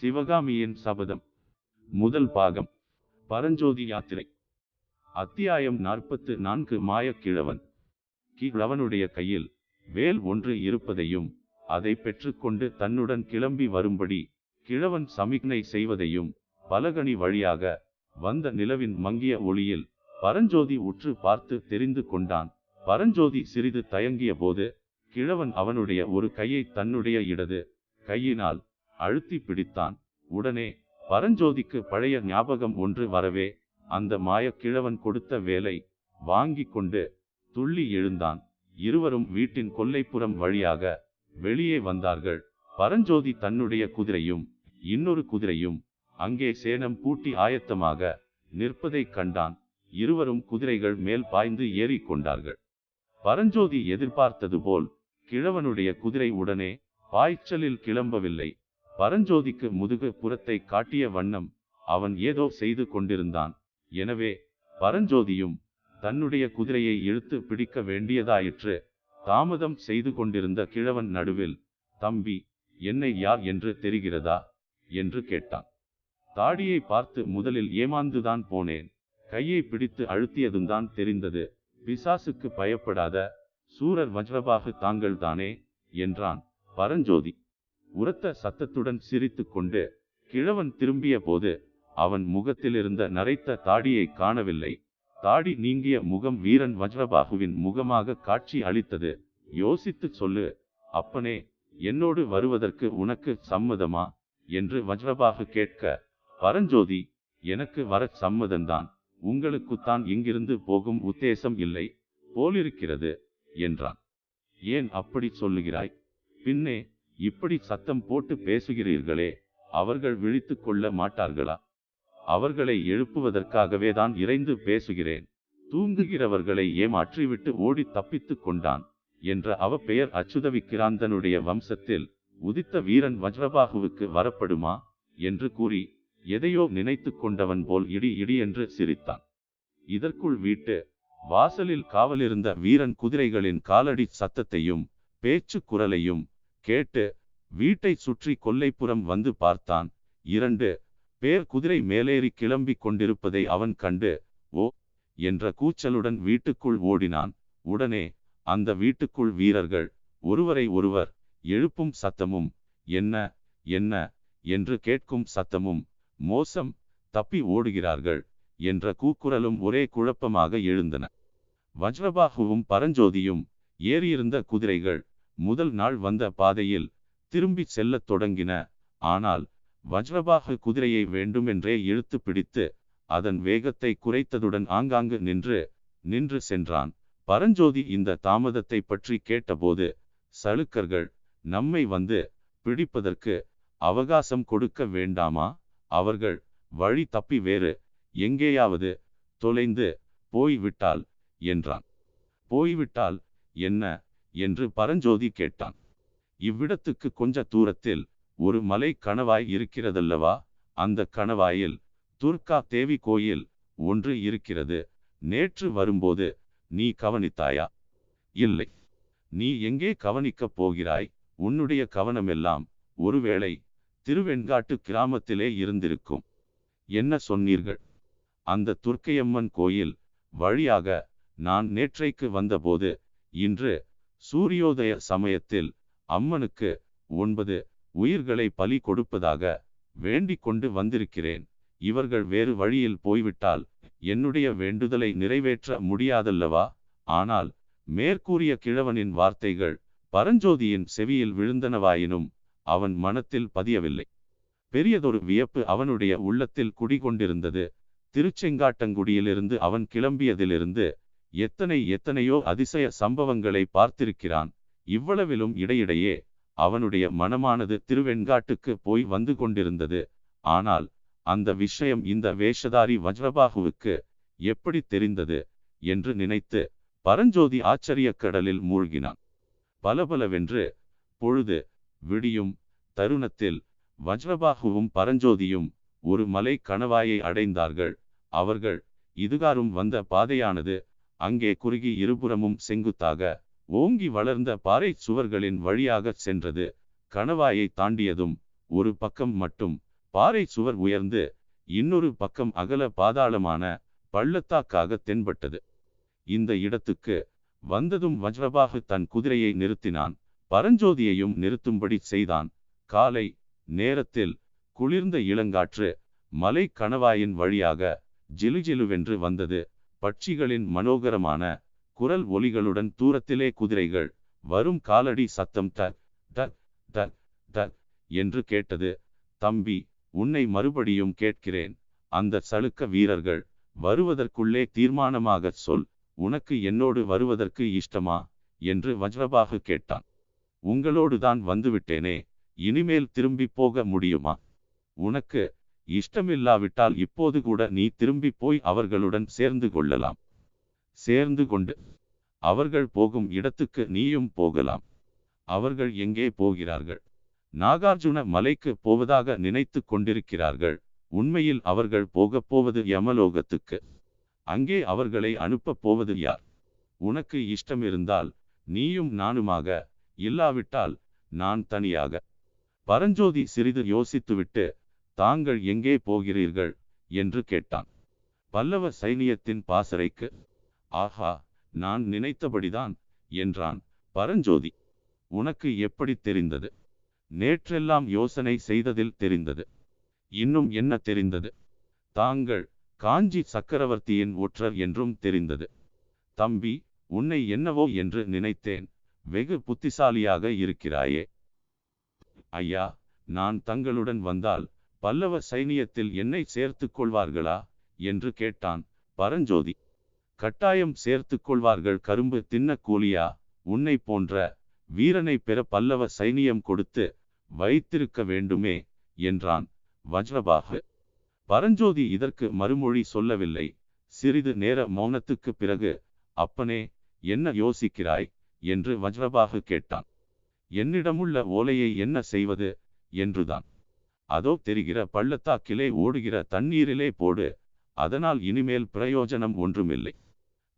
சிவகாமியின் சபதம். முதல் பாகம். பரஞ்சோதி யாத்திரை. அத்தியாயம் நாற்பத்து நான்கு மாயக்கிழவன். கிழவனுடைய கையில் வேல் ஒன்று இருப்பதையும் அதை பெற்றுக்கொண்டு தன்னுடன் கிளம்பி வரும்படி கிழவன் சமிக்னை செய்வதையும் பலகனி வழியாக வந்த நிலவின் மங்கிய ஒளியில் பரஞ்சோதி உற்று பார்த்து தெரிந்து கொண்டான். பரஞ்சோதி சிறிது தயங்கிய போது கிழவன் அவனுடைய ஒரு கையை தன்னுடைய இடது கையினால் அழுத்தி பிடித்தான். உடனே பரஞ்சோதிக்கு பழைய ஞாபகம் ஒன்று வரவே அந்த மாயக் கிழவன் கொடுத்த வேலை வாங்கி கொண்டு துள்ளி எழுந்தான். இருவரும் வீட்டின் கொல்லைப்புறம் வழியாக வெளியே வந்தார்கள். பரஞ்சோதி தன்னுடைய குதிரையும் இன்னொரு குதிரையும் அங்கே சேனம் பூட்டி ஆயத்தமாக நிற்பதைக் கண்டான். இருவரும் குதிரைகள் மேல் பாய்ந்து ஏறிக் கொண்டார்கள். பரஞ்சோதி எதிர்பார்த்தது போல் கிழவனுடைய குதிரை உடனே பாய்ச்சலில் கிளம்பவில்லை. பரஞ்சோதிக்கு முதுகு புறத்தை காட்டிய வண்ணம் அவன் ஏதோ செய்து கொண்டிருந்தான். எனவே பரஞ்சோதியும் தன்னுடைய குதிரையை இழுத்து பிடிக்க வேண்டியதாயிற்று. தாமதம் செய்து கொண்டிருந்த கிழவன் நடுவில் தம்பி என்னை யார் என்று தெரிகிறதா? என்று கேட்டான். தாடியை பார்த்து முதலில் ஏமாந்துதான் போனேன். கையை பிடித்து அழுத்தியதும்தான் தெரிந்தது. பிசாசுக்கு பயப்படாத சூரர் வஜ்ரபாகு தாங்கள்தானே? என்றான் பரஞ்சோதி. உரத்த சத்தத்துடன் சிரித்து கொண்டு கிழவன் திரும்பிய போது அவன் முகத்திலிருந்த நரைத்த தாடியை காணவில்லை. தாடி நீங்கிய முகம் வீரன் வஜ்ரபாகுவின் முகமாக காட்சி அளித்தது. யோசித்து சொல்லு அப்பனே என்னோடு வருவதற்கு உனக்கு சம்மதமா? என்று வஜ்ரபாகு கேட்க பரஞ்சோதி எனக்கு வர சம்மதம்தான் உங்களுக்குத்தான் இங்கிருந்து போகும் உத்தேசம் இல்லை. போலிருக்கிறது என்றான். ஏன் அப்படி சொல்லுகிறாய்? பின்னே இப்படி சத்தம் போட்டு பேசுகிறீர்களே அவர்கள் விழித்து கொள்ள மாட்டார்களா? அவர்களை எழுப்புவதற்காகவே தான் இறைந்து பேசுகிறேன். தூங்குகிறவர்களை ஏமாற்றிவிட்டு ஓடி தப்பித்துக் கொண்டான் என்ற அவ பெயர் அச்சுதவிக்கிராந்தனுடைய வம்சத்தில் உதித்த வீரன் வஜ்ரபாகுவுக்கு வரப்படுமா? என்று கூறி எதையோ நினைத்து கொண்டவன் போல் இடி இடி என்று சிரித்தான். இதற்குள் வீட்டு வாசலில் காவலிருந்த வீரன் குதிரைகளின் காலடி சத்தத்தையும் பேச்சு குரலையும் கேட்டு வீட்டை சுற்றி கொல்லைப்புறம் வந்து பார்த்தான். இரண்டு பேர் குதிரை மேலேறி கிளம்பி கொண்டிருப்பதை அவன் கண்டு ஓ என்ற கூச்சலுடன் வீட்டுக்குள் ஓடினான். உடனே அந்த வீட்டுக்குள் வீரர்கள் ஒருவரை ஒருவர் எழுப்பும் சத்தமும் என்ன என்ன என்று கேட்கும் சத்தமும் மோசம் தப்பி ஓடுகிறார்கள் என்ற கூக்குரலும் ஒரே குழப்பமாக எழுந்தன. வஜ்ரபாகுவும் பரஞ்சோதியும் ஏறியிருந்த குதிரைகள் முதல் நாள் வந்த பாதையில் திரும்பி செல்லத் தொடங்கின. ஆனால் வஜ்ரபாக குதிரையை வேண்டுமென்றே இழுத்து பிடித்து அதன் வேகத்தை குறைத்ததுடன் ஆங்காங்கு நின்று நின்று சென்றான். பரஞ்சோதி இந்த தாமதத்தை பற்றி கேட்டபோது சளுக்கர்கள் நம்மை வந்து பிடிப்பதற்கு அவகாசம் கொடுக்க வேண்டாமா? அவர்கள் வழி தப்பி வேறு எங்கேயாவது தொலைந்து போய்விட்டால் என்றான். போய்விட்டால் என்ன? என்று பரஞ்சோதி கேட்டான். இவ்விடத்துக்கு கொஞ்ச தூரத்தில் ஒரு மலை கணவாய் இருக்கிறதல்லவா? அந்த கணவாயில் துர்கா தேவி கோயில் ஒன்று இருக்கிறது. நேற்று வரும்போது நீ கவனித்தாயா? இல்லை. நீ எங்கே கவனிக்கப் போகிறாய்? உன்னுடைய கவனமெல்லாம் ஒருவேளை திருவெண்காட்டு கிராமத்திலே இருந்திருக்கும். என்ன சொன்னீர்கள்? அந்த துர்க்கையம்மன் கோயில் வழியாக நான் நேற்றைக்கு வந்தபோது இன்று சூரியோதய சமயத்தில் அம்மனுக்கு ஒன்பது உயிர்களை பலி கொடுப்பதாக வேண்டிக் கொண்டு வந்திருக்கிறேன். இவர்கள் வேறு வழியில் போய்விட்டால் என்னுடைய வேண்டுதலை நிறைவேற்ற முடியாதல்லவா? ஆனால் மேற்கூறிய கிழவனின் வார்த்தைகள் பரஞ்சோதியின் செவியில் விழுந்தனவாயினும் அவன் மனத்தில் பதியவில்லை. பெரியதொரு வியப்பு அவனுடைய உள்ளத்தில் குடிகொண்டிருந்தது. திருச்செங்காட்டங்குடியிலிருந்து அவன் கிளம்பியதிலிருந்து எத்தனை எத்தனையோ அதிசய சம்பவங்களை பார்த்திருக்கிறான். இவ்வளவிலும் இடையிடையே அவனுடைய மனமானது திருவெண்காட்டுக்கு போய் வந்து கொண்டிருந்தது. ஆனால் அந்த விஷயம் இந்த வேஷதாரி வஜ்ரபாகுவுக்கு எப்படி தெரிந்தது என்று நினைத்து பரஞ்சோதி ஆச்சரியக் கடலில் மூழ்கினான். பலபலவென்று பொழுது விடியும் தருணத்தில் வஜ்ரபாகுவும் பரஞ்சோதியும் ஒரு மலை கணவாயை அடைந்தார்கள். அவர்கள் இதுகாரும் வந்த பாதையானது அங்கே குறுகி இருபுறமும் செங்குத்தாக ஓங்கி வளர்ந்த பாறை சுவர்களின் வழியாக சென்றது. கணவாயை தாண்டியதும் ஒரு பக்கம் மட்டும் பாறை சுவர் உயர்ந்து இன்னொரு பக்கம் அகல பாதாளமான பள்ளத்தாக்காக தென்பட்டது. இந்த இடத்துக்கு வந்ததும் வஜ்ரபாகு தன் குதிரையை நிறுத்தினான். பரஞ்சோதியையும் நிறுத்தும்படி செய்தான். காலை நேரத்தில் குளிர்ந்த இளங்காற்று மலை கணவாயின் வழியாக ஜிலுஜிலுவென்று வந்தது. பட்சிகளின் மனோகரமான குரல் ஒலிகளுடன் தூரத்திலே குதிரைகள் வரும் காலடி சத்தம் ட ட ட ட என்று கேட்டது. தம்பி உன்னை மறுபடியும் கேட்கிறேன். அந்த சளுக்க வீரர்கள் வருவதற்குள்ளே தீர்மானமாக சொல். உனக்கு என்னோடு வருவதற்கு இஷ்டமா? என்று வஜ்ரபாகு கேட்டான். உங்களோடு தான் வந்துவிட்டேனே. இனிமேல் திரும்பி போக முடியுமா? உனக்கு இஷ்டமில்லாவிட்டால் இப்போது கூட நீ திரும்பி போய் அவர்களுடன் சேர்ந்து கொள்ளலாம். சேர்ந்து கொண்டு அவர்கள் போகும் இடத்துக்கு நீயும் போகலாம். அவர்கள் எங்கே போகிறார்கள்? நாகார்ஜுன மலைக்கு போவதாக நினைத்து கொண்டிருக்கிறார்கள். உண்மையில் அவர்கள் போகப் போவது யமலோகத்துக்கு. அங்கே அவர்களை அனுப்பப் போவது யார்? உனக்கு இஷ்டமிருந்தால் நீயும் நானுமாக இல்லாவிட்டால் நான் தனியாக. பரஞ்சோதி சிறிது யோசித்துவிட்டு தாங்கள் எங்கே போகிறீர்கள்? என்று கேட்டான். பல்லவ சைனியத்தின் பாசறைக்கு ஆஹா நான் நினைத்தபடிதான் என்றான் பரஞ்சோதி. உனக்கு எப்படி தெரிந்தது? நேற்றெல்லாம் யோசனை செய்ததில் தெரிந்தது. இன்னும் என்ன தெரிந்தது? தாங்கள் காஞ்சி சக்கரவர்த்தியின் ஒற்றர் என்றும் தெரிந்தது. தம்பி உன்னை என்னவோ என்று நினைத்தேன். வெகு புத்திசாலியாக இருக்கிறாயே. ஐயா நான் தங்களுடன் வந்தால் பல்லவ சைனியத்தில் என்னை சேர்த்து கொள்வார்களா? என்று கேட்டான் பரஞ்சோதி. கட்டாயம் சேர்த்து கொள்வார்கள் கரும்பு தின்ன கூலியா? உன்னை போன்ற வீரனை பெற பல்லவ சைனியம் கொடுத்து வைத்திருக்க வேண்டுமே என்றான் வஜ்ரபாகு பரஞ்சோதி இதற்கு மறுமொழி சொல்லவில்லை. சிறிது நேர மௌனத்துக்கு பிறகு அப்பனே என்ன யோசிக்கிறாய்? என்று வஜ்ரபாகு கேட்டான். என்னிடமுள்ள ஓலையை என்ன செய்வது? என்றுதான். அதோ தெரிகிற பள்ளத்தாக்கிலே ஓடுகிற தண்ணீரிலே போடு. அதனால் இனிமேல் பிரயோஜனம் ஒன்றுமில்லை.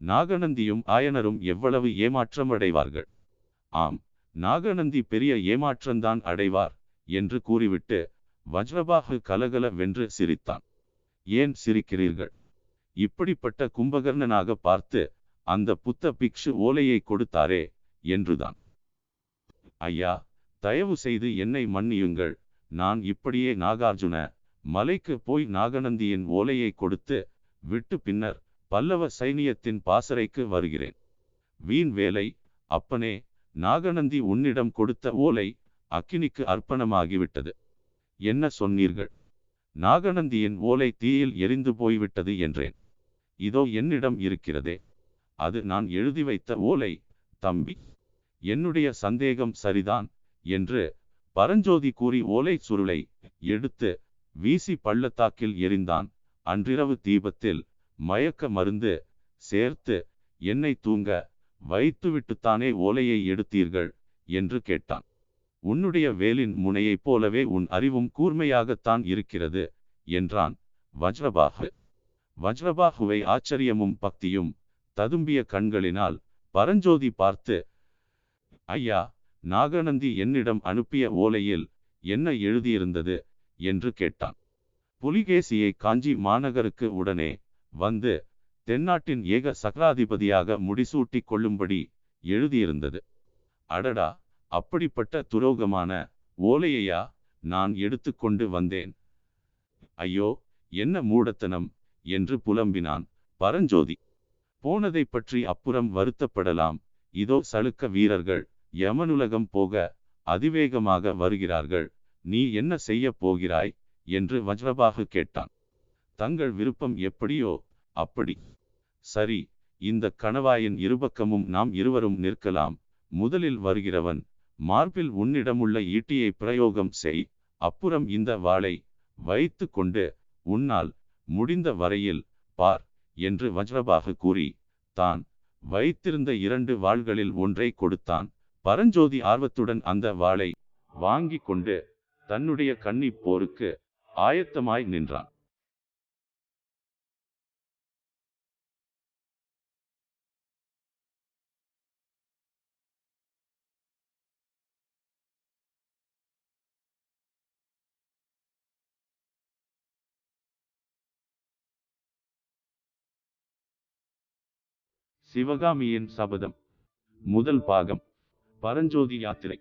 நாகநந்தியும் ஆயனரும் எவ்வளவு ஏமாற்றம் அடைவார்கள் ஆம் நாகநந்தி பெரிய ஏமாற்றம்தான் அடைவார் என்று கூறிவிட்டு வஜ்ரபாகு கலகல வென்று சிரித்தான். ஏன் சிரிக்கிறீர்கள்? இப்படிப்பட்ட கும்பகர்ணனாக பார்த்து அந்த புத்த பிக்ஷு ஓலையை கொடுத்தாரே என்றுதான். ஐயா தயவு செய்து என்னை மன்னியுங்கள். நான் இப்படியே நாகார்ஜுன மலைக்கு போய் நாகநந்தியின் ஓலையை கொடுத்து விட்டு பின்னர் பல்லவ சைனியத்தின் பாசறைக்கு வருகிறேன். வீண் வேலை அப்பனே நாகநந்தி உன்னிடம் கொடுத்த ஓலை அக்கினிக்கு அர்ப்பணமாகிவிட்டது. என்ன சொன்னீர்கள்? நாகநந்தியின் ஓலை தீயில் எரிந்து போய்விட்டது என்றேன். இதோ என்னிடம் இருக்கிறதே. அது நான் எழுதி வைத்த ஓலை தம்பி. என்னுடைய சந்தேகம் சரிதான் என்று பரஞ்சோதி கூறி ஓலை சுருளை எடுத்து வீசி பள்ளத்தாக்கில் எரிந்தான் அன்றிரவு தீபத்தில் மயக்க மருந்து சேர்த்து என்னை தூங்க வைத்துவிட்டுத்தானே ஓலையை எடுத்தீர்கள்? என்று கேட்டான். உன்னுடைய வேலின் முனையைப் போலவே உன் அறிவும் கூர்மையாகத்தான் இருக்கிறது என்றான் வஜ்ரபாகு வஜ்ரபாகுவை ஆச்சரியமும் பக்தியும் ததும்பிய கண்களினால் பரஞ்சோதி பார்த்து ஐயா நாகநந்தி என்னிடம் அனுப்பிய ஓலையில் என்ன எழுதியிருந்தது என்று கேட்டான். புலிகேசியை காஞ்சி மாநகருக்கு உடனே வந்து தென்னாட்டின் ஏக சக்கராதிபதியாக முடிசூட்டி கொள்ளும்படி எழுதியிருந்தது. அடடா அப்படிப்பட்ட துரோகமான ஓலையையா நான் எடுத்துக்கொண்டு வந்தேன். ஐயோ என்ன மூடத்தனம் என்று புலம்பினான் பரஞ்சோதி. போனதை பற்றி அப்புறம் வருத்தப்படலாம். இதோ சளுக்க வீரர்கள் யமனுலகம் போக அதிவேகமாக வருகிறார்கள். நீ என்ன செய்ய போகிறாய்? என்று வஜ்ரபாகு கேட்டான். தங்கள் விருப்பம் எப்படியோ அப்படி. சரி இந்த கணவாயின் இருபக்கமும் நாம் இருவரும் நிற்கலாம். முதலில் வருகிறவன் மார்பில் உன்னிடமுள்ள ஈட்டியை பிரயோகம் செய். அப்புறம் இந்த வாளை வைத்து கொண்டு உன்னால் முடிந்த வரையில் பார் என்று வஜ்ரபாகு கூறி தான் வைத்திருந்த இரண்டு வாள்களில் ஒன்றை கொடுத்தான். பரஞ்சோதி ஆர்வத்துடன் அந்த வாளை வாங்கி கொண்டு தன்னுடைய கன்னி போருக்கு ஆயத்தமாய் நின்றான். சிவகாமியின் சபதம் முதல் பாகம். பரஞ்சோதி யாத்திரை.